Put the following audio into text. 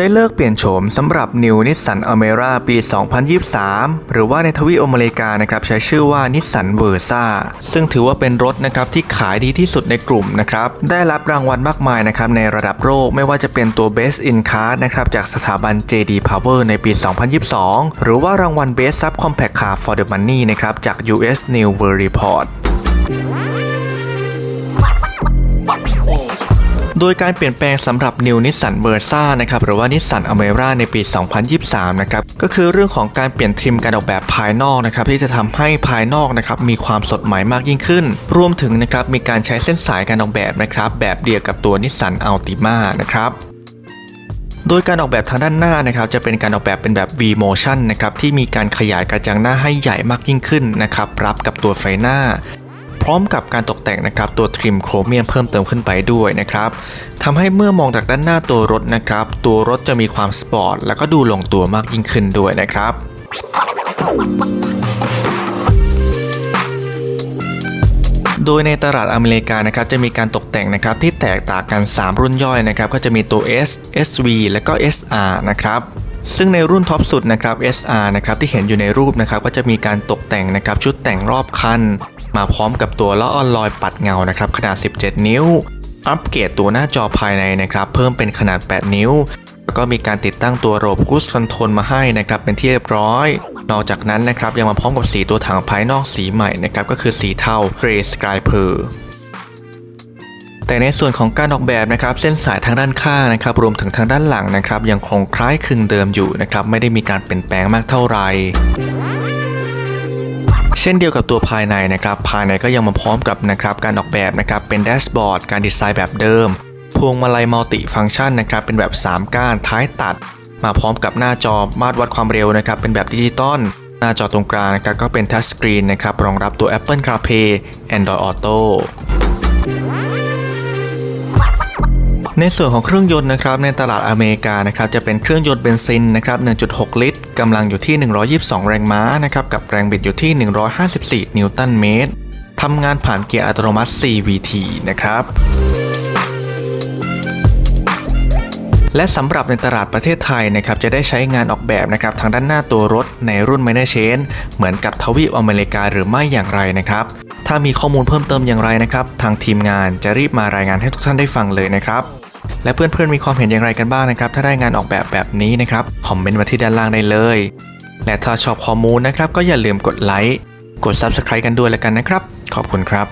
ได้เลิกเปลี่ยนโฉมสำหรับ New Nissan Almera ปี 2023 หรือว่าในทวีปอเมริกานะครับใช้ชื่อว่า Nissan Versa ซึ่งถือว่าเป็นรถนะครับที่ขายดีที่สุดในกลุ่มนะครับได้รับรางวัลมากมายนะครับในระดับโลกไม่ว่าจะเป็นตัว Best in Car นะครับจากสถาบัน JD Power ในปี 2022 หรือว่ารางวัล Best Sub Compact Car for the Money นะครับจาก US New World Report โดยการเปลี่ยนแปลงสำหรับ New Nissan Versa นะครับหรือว่า Nissan Almera ในปี 2023 นะครับก็คือเรื่องของการเปลี่ยนทริมการออกแบบภายนอกนะครับที่จะทำให้ภายนอกนะครับมีความสดใหม่มากยิ่งขึ้น รวมถึงนะครับมีการใช้เส้นสายการออกแบบนะครับแบบเดียวกับตัว Nissan Altima นะครับโดยการออกแบบทางด้านหน้านะครับจะเป็นการออกแบบเป็นแบบ V motion นะครับที่มีการขยายกระจังหน้าให้ใหญ่มากยิ่งขึ้นนะครับรับกับตัวไฟหน้า พร้อมกับการตกแต่งนะครับตัวทริมโครเมียมเพิ่มเติมขึ้นไปด้วยนะครับทำให้เมื่อมองจากด้านหน้าตัวรถนะครับ ตัวรถจะมีความสปอร์ตแล้วก็ดูลงตัวมากยิ่งขึ้นด้วยนะครับโดยในตลาดอเมริกานะครับจะมีการตกแต่งนะครับที่แตกต่างกัน 3 รุ่นย่อยนะครับก็จะมีตัว S SV และก็ SR นะครับ ซึ่งในรุ่นท็อปสุดนะครับ SR นะครับที่เห็นอยู่ในรูปนะครับก็จะมีการตกแต่งนะครับชุดแต่งรอบคัน มาพร้อมกับตัวล้อออนลอยปัดเงานะครับขนาด 17 นิ้ว อัปเกรดตัวหน้าจอภายในนะครับเพิ่มเป็นขนาด 8 นิ้ว แล้วก็มีการติดตั้งตัวระบบคูสคอนโทรลมาให้นะครับเป็นที่เรียบร้อย นอกจากนั้นนะครับยังมาพร้อมกับสีตัวถังภายนอกสีใหม่นะครับก็คือสีเทา Grey Skyper แต่ในส่วนของการออกแบบนะครับเส้นสายทางด้านข้างนะครับรวมถึงทางด้านหลังนะครับยังคงคล้ายคลึงเดิมอยู่นะครับไม่ได้มีการเปลี่ยนแปลงมากเท่าไหร่เช่นเดียวกับตัวภายในนะครับ ภายในก็ยังมาพร้อมกับนะครับการออกแบบนะครับเป็นแดชบอร์ดการดีไซน์แบบเดิม พวงมาลัยมัลติฟังก์ชันนะครับเป็นแบบ 3 ก้านท้ายตัด มาพร้อมกับหน้าจอมาตรวัดความเร็วนะครับเป็นแบบดิจิตอลหน้าจอตรงกลางนะครับก็เป็นทัชสกรีนนะครับรองรับตัว Apple CarPlay Android Auto ในส่วนของเครื่องยนต์นะครับในตลาดอเมริกานะครับจะเป็นเครื่องยนต์เบนซินนะครับ 1.6 ลิตรกำลังอยู่ที่ 122 แรงม้านะครับกับแรงบิดอยู่ที่ 154 นิวตันเมตรทำงานผ่านเกียร์อัตโนมัติ CVT นะครับและสำหรับในตลาดประเทศไทยนะครับจะได้ใช้งานออกแบบนะครับทางด้านหน้าตัวรถในรุ่น m i n o r Change เหมือนกับทวีปอเมริกาหรือไม่อย่างไรนะครับ ถ้ามีข้อมูลเพิ่มเติมอย่างไรนะครับ ทางทีมงานจะรีบมารายงานให้ทุกท่านได้ฟังเลยนะครับ และเพื่อนๆมีความเห็นอย่างไรกันบ้างนะครับ ถ้าได้งานออกแบบแบบนี้นะครับ คอมเมนต์มาที่ด้านล่างได้เลย และถ้าชอบข้อมูลนะครับ ก็อย่าลืมกดไลค์ กด Subscribe กันด้วยแล้วกันนะครับ ขอบคุณครับ